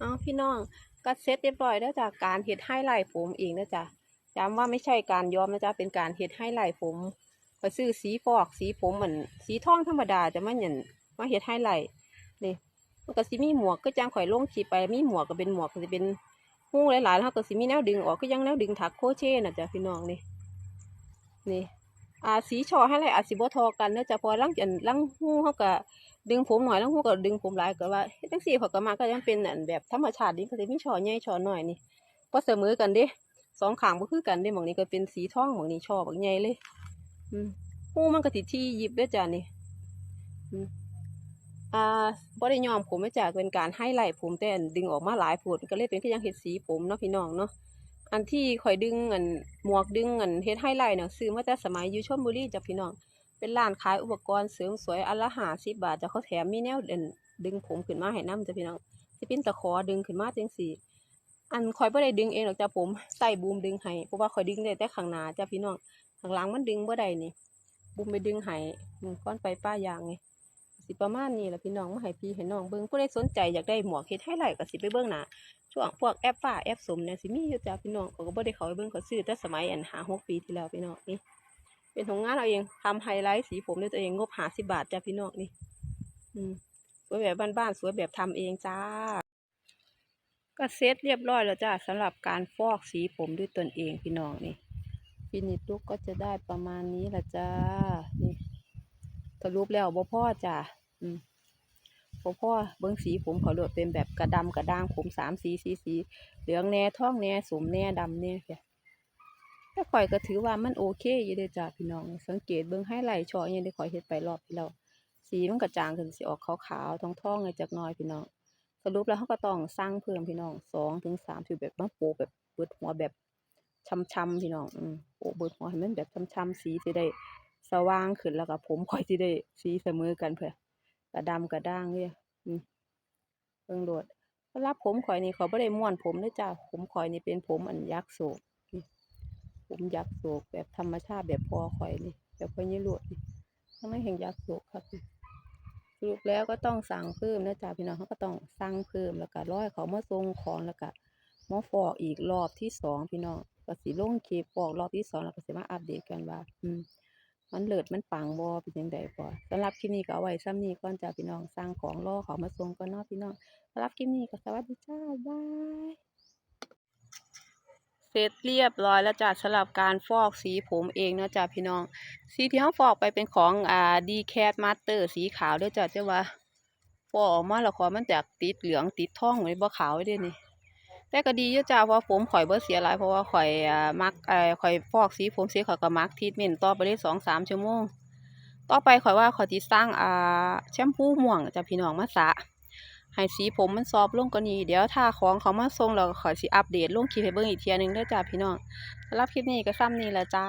เอาพี่น้องก็เสร็จเรียบร้อยแล้วจากการเฮ็ดไฮไลท์ผมเองนะจ๊ะย้ำว่าไม่ใช่การย้อมนะจ๊ะเป็นการเฮ็ดไฮไลท์ผมไปซื้อสีฟอกสีผมเหมือนสีทองธรรมดาจะไมาเหมือนมาเฮ็ดไฮไลท์นี่มันก็สิมีหมวกก็จังข่อยลงขีไปมีหมวกก็เป็นหมวกก็สิเป็นหูหลายๆแล้วก็สิมีแนวดึงออกก็ยังแนวดึงถักโคเช่นะจ้ะพี่น้องนี่นี่อาสีชอให้ไรอาสิบ่ทอกันเนื่องจากพอลังอันลังหูเขาก็ ดึงผมหน่อยแล้วหูก็ดึงผมหลายก็ว่าเฮ็ดจังซี่เขาก็มาก็ยังเป็นอันแบบธรรมชาตินี่ก็สิมีช่อใหญ่ช่อน้อยนี่บ่เสมอกันเด้สองขางบ่คือกันเด้หมองนี้ก็เป็นสีทองหมองนี้ช่อบักใหญ่เลย อืมหูมันก็สิดที่ยิบเด้จ้ะนี่อืมอ่าบ่ได้ยอมผมมาจากเป็นการไฮไลท์ผมแต่อันดึงออกมาหลายโพดก็เลยเป็นคือยังเฮ็ดสีผมเนาะพี่น้องเนาะอันที่ข่อยดึงอันหมวกดึงอันเฮ็ดไฮไลท์น่ะซื้อมาแต่สมัยอยู่ชลบุรีจ้ะพี่น้อง เป็นร้านขายอุปกรณ์เสริมสวยอันละห้าสิบบาทจะเขาแถมมีแนวเด่นดึงผมขึ้นมาให้น้ำจะพี่น้องสิเป็นตะขอดึงขึ้นมาจังสี่อันคอยบ่ได้ดึงเองหรอกจ้ะผมใส่บูมดึงให้เพราะว่าคอยดึงได้แต่ข้างหน้าจ้ะพี่น้องข้างหลังมันดึงบ่ได้นี่บูมไปดึงให้ก้อนไปป้ายางไงสิประมาณนี้แหละพี่น้องมาให้พี่ให้น้องเบิ่งผู้ใดสนใจอยากได้หมวกเฮ็ดให้ไหลก็สิไปเบิ่งหนาช่วงพวกแอปฟ้าแอปสมเนี่ยสิมีอยู่จ้ะพี่น้องเขาก็บ่ได้เขาไปเบิ่งเขาซื้อแต่สมัยอันหาหกปีที่แล้วพี่น้องนี่ เป็นของงานเราเองทำไฮไลท์สีผมด้วยตัวเองงบหาสิบาทจ้ะพี่น้องนี่ อืมสวยแบบบ้านๆสวยแบบทำเองจ้า ก็เซตเรียบร้อยแล้วจ้าสำหรับการฟอกสีผมด้วยตนเองพี่น้องนี่ฟินิชลุกก็จะได้ประมาณนี้ละจ้านี่สรุปแล้วบ่พ่อจ้าอืมบ่พ่อเบิ้องสีผมเขาโดดเป็นแบบกระดำกระด้างผมสามสีสีสีเหลืองแน่ท้องแน่สมแน่ดำแน่ค่ะ แต่ข่อยก็ถือว่ามันโอเคอยู่เด้จ้าพี่น้อง สังเกตเบิ่งให้ไหลช่อยังได้ข่อยเฮ็ดไปรอบที่แล้วสีมันก็จางขึ้นสิออกขาวๆทองๆเลยจักน่อยพี่น้อง สรุปแล้วเขาก็ต้องสร้างเพิ่มพี่น้องสองถึงสามถือแบบมาโปแบบเบิดหัวแบบช้ำๆพี่น้องอืมโปเบิดหัวให้มันแบบช้ำๆสีสิได้สว่างขึ้นแล้วก็ผมข่อยสิได้สีเสมอกันเพื่อกระดำกระด้างเนี่ยอืมเบิ่งโดดรับผมข่อยนี่เขาบ่ได้ม้วนผมเด้อจ้าผมข่อยนี่เป็นผมอันยักษ์โศก ผมอยักโศกแบบธรรมชาติแบบพอข่อยนี่แบบพ่อยี่หลวดนี่ทั้งนั้นแห่งยักโศกครับนี่สรุปแล้วก็ต้องสั่งเพิ่มนะจ๊ะพี่น้องเขาก็ต้องสั่งเพิ่มแล้วก็ร้อยเขามาส่งของแล้วก็มาฟอกอีกรอบที่สองพี่น้องก็สิลงเคปอกรอบที่สองแล้วก็สิมาอัปเดตกันว่า อืมมันเลิศมันปังบอเป็นยังไงบ่สำหรับคลิปนี้ก็เอาไว้ซ้ำนี้ก่อนจ้ะพี่น้องสั่งของรอเขามาส่งก่อนนาะพี่น้องสำหรับคลิปนี้ก็สวัสดีจ้าบาย เสร็จเรียบร้อยแล้วจ้ะสำหรับการฟอกสีผมเองนะจ้ะพี่น้อง สีที่เขาฟอกไปเป็นของอ่าดีแคทมาสเตอร์สีขาวด้วยจ้ะเจ้าว่าฟอกออกมาแล้วขอมันจากติดเหลืองติดทองไว้บ่ขาวไว้ด้วยนี่แต่ก็ดีอยู่จ้ะเพราะผมข่อยเบ่เสียหลายเพราะว่าข่อยอ่ามักเอ่ข่อยฟอกสีผมเสียข่อยก็มักทีทเมนต่อไปได้สองสามชั่วโมง ต่อไปข่อยว่าข่อยสิสร้างอ่าแชมพูม่วงจ้ะพี่น้องมาสะ ให้สีผมมันซอฟลงกว่านี้ เดี๋ยวถ้าของเขามาส่งเราขอสิอัปเดตลงคลิปให้เบิ่งอีกเทียหนึงเด้อจ้าพี่น้องสำหรับคลิปนี้ก็ซ้ำนี้แหละจ้า